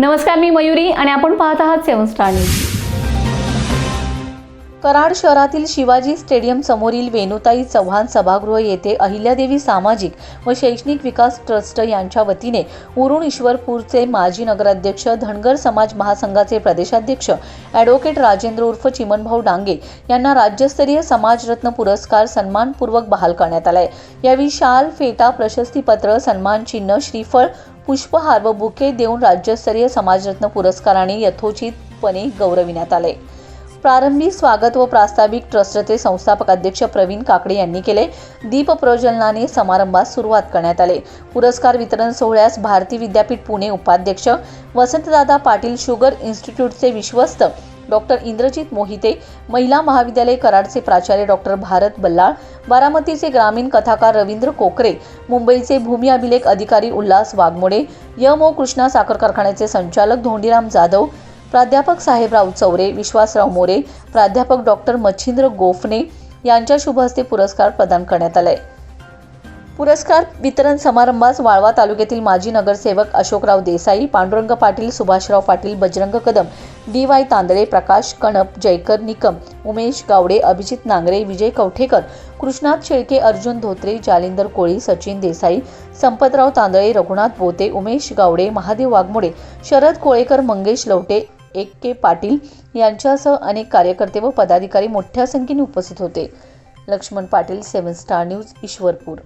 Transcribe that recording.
नमस्कार मी मयुरी आणि आपण पाहत आहात सेवन स्टार न्यूज. कराड शहरातील शिवाजी स्टेडियम समोरील वेणुताई चव्हाण सभागृह येथे अहिल्यादेवी सामाजिक व शैक्षणिक विकास ट्रस्ट यांच्या वतीने उरुण ईश्वरपूरचे माजी नगराध्यक्ष धनगर समाज महासंघाचे प्रदेशाध्यक्ष ॲडव्होकेट राजेंद्र उर्फ चिमनभाऊ डांगे यांना राज्यस्तरीय समाजरत्न पुरस्कार सन्मानपूर्वक बहाल करण्यात आलाय. यावेळी शाल फेटा प्रशस्तीपत्र सन्मान चिन्ह श्रीफळ पुष्पहार व बुके देऊन राज्यस्तरीय समाजरत्न पुरस्काराने यथोचितपणे गौरविण्यात आले. प्रारंभी स्वागत व प्रास्ताविक ट्रस्टचे संस्थापक अध्यक्ष प्रवीण काकडे यांनी केले. दीप प्रज्वलनाने समारंभास सुरुवात करण्यात आले. पुरस्कार वितरण सोहळ्यास भारती विद्यापीठ पुणे उपाध्यक्ष वसंतदादा पाटील शुगर इन्स्टिट्यूटचे विश्वस्त डॉक्टर इंद्रजित मोहिते महिला महाविद्यालय कराडचे प्राचार्य डॉक्टर भारत बल्लाळ बारामतीचे ग्रामीण कथाकार रवींद्र कोकरे मुंबईचे भूमी अभिलेख अधिकारी उल्हास वाघमोडे यम ओ कृष्णा साखर कारखान्याचे संचालक धोंडीराम जाधव प्राध्यापक साहेबराव चौरे विश्वासराव मोरे प्राध्यापक डॉक्टर मच्छिंद्र गोफणे यांच्या शुभ हस्ते पुरस्कार प्रदान करण्यात आलाय. पुरस्कार वितरण समारंभास वाळवा तालुक्यातील माजी नगरसेवक अशोकराव देसाई पांडुरंग पाटील सुभाषराव पाटील बजरंग कदम डी वाय तांदळे प्रकाश कणप जयकर निकम उमेश गावडे अभिजित नांगरे विजय कवठेकर कृष्णात शेळके अर्जुन धोत्रे जालिंदर कोळी सचिन देसाई संपतराव तांदळे रघुनाथ बोते उमेश गावडे महादेव वाघमोडे शरद कोळेकर मंगेश लवटे एक के पाटील यांच्यासह अनेक कार्यकर्ते व पदाधिकारी मोठ्या संख्येने उपस्थित होते. Laxman Patil seven star news Ishwarpur.